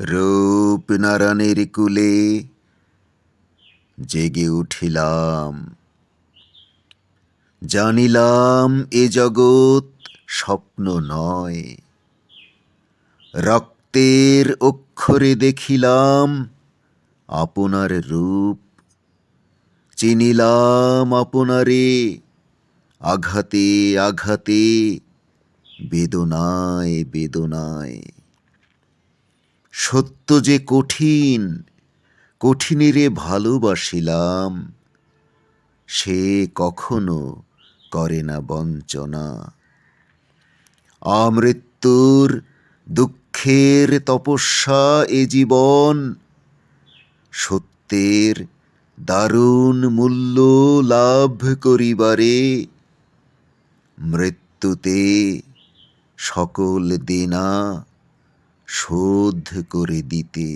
রূপ নারায়ণের কুলে জেগে উঠিলাম। জানিলাম এ জগৎ স্বপ্ন নয়। রক্তের অক্ষরে দেখিলাম আপনার রূপ। চিনিলাম আপনারে আঘাতে আঘাতে, বেদনায় বেদনায়। সত্য যে কঠিন, কঠিনেরে ভালোবাসিলাম, সে কখনো করে না বঞ্চনা। আমৃত্যুর দুঃখের তপস্যা এ জীবন, সত্যের দারুণ মূল্য লাভ করিবারে, মৃত্যুতে সকল দেনা শোধ করে দিতে।